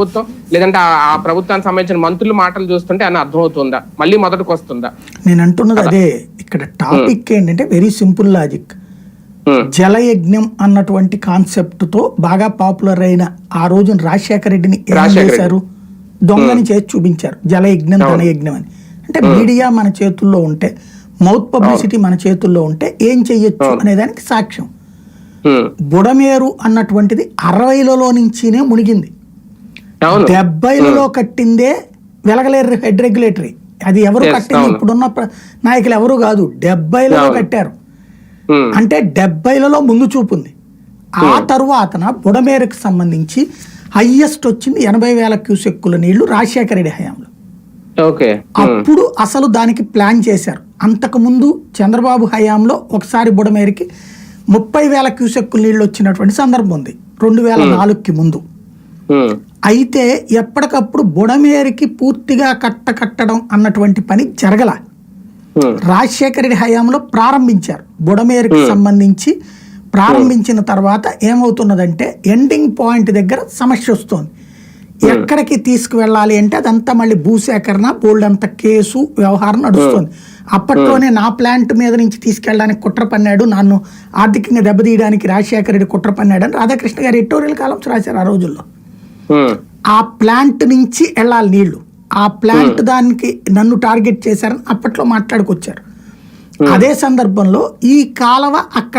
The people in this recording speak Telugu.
ప్రభుత్వం లేదంటే ఆ- ప్రభుత్వానికి సంబంధించిన మంత్రుల మాటలు చూస్తుంటే అని అర్థమవుతుందా? మళ్ళీ మొదటికి వస్తుందా నేను అంటున్నది అదే. ఇక్కడ టాపిక్ ఏంటంటే వెరీ సింపుల్ లాజిక్. జలయజ్ఞం అన్నటువంటి కాన్సెప్ట్తో బాగా పాపులర్ అయిన ఆ రోజున రాజశేఖర రెడ్డిని ఏం. చేశారు? దొంగని చేసి చూపించారు. జలయజ్ఞం ధనయజ్ఞం అని. అంటే మీడియా మన చేతుల్లో ఉంటే మౌత్ పబ్లిసిటీ మన చేతుల్లో ఉంటే ఏం చెయ్యొచ్చు అనేదానికి సాక్ష్యం. బుడమేరు అన్నటువంటిది అరవైలలో నుంచినే మునిగింది. డెబ్బైలలో కట్టిందే వెలగలేరు హెడ్ రెగ్యులేటరీ. అది ఎవరు కట్టింది. ఇప్పుడున్న నాయకులు ఎవరు కాదు. డెబ్బైలలో. కట్టారు. అంటే డెబ్బైలలో ముందు చూపు ఉంది. ఆ తరువాతన బుడమేరుకు సంబంధించి హయ్యెస్ట్ వచ్చింది ఎనభై వేల క్యూసెక్కుల నీళ్ళు రాజశేఖర రెడ్డి హయాంలో. అప్పుడు అసలు దానికి ప్లాన్ చేశారు. అంతకుముందు చంద్రబాబు హయాంలో ఒకసారి బుడమేరుకి ముప్పై వేల క్యూసెక్కుల నీళ్ళు వచ్చినటువంటి సందర్భం ఉంది. రెండు వేల నాలుగుకి ముందు. అయితే ఎప్పటికప్పుడు బుడమేరుకి పూర్తిగా కట్ట కట్టడం అన్నటువంటి పని జరగల. రాజశేఖర రెడ్డి హయాంలో ప్రారంభించారు. బుడమేరుకి సంబంధించి ప్రారంభించిన తర్వాత ఏమవుతున్నదంటే ఎండింగ్ పాయింట్ దగ్గర సమస్య వస్తుంది. ఎక్కడికి తీసుకువెళ్ళాలి అంటే అదంతా మళ్ళీ భూసేకరణ బోల్డ్ అంత కేసు వ్యవహారం నడుస్తుంది. అప్పట్లోనే నా ప్లాంట్ మీద నుంచి తీసుకెళ్ళడానికి కుట్ర పన్నాడు. నన్ను ఆర్థికంగా దెబ్బతీయడానికి రాజశేఖర రెడ్డి కుట్ర పన్నాడు అని రాధాకృష్ణ గారు ఎడిటోరియల్ కాలమ్స్ రాశారు ఆ రోజుల్లో. ఆ ప్లాంట్ నుంచి వెళ్ళాలి నీళ్ళు ఆ ప్లాంట్ దానికి నన్ను టార్గెట్ చేశారని అప్పట్లో మాట్లాడుకొచ్చారు. అదే సందర్భంలో ఈ కాలవ అక్కడ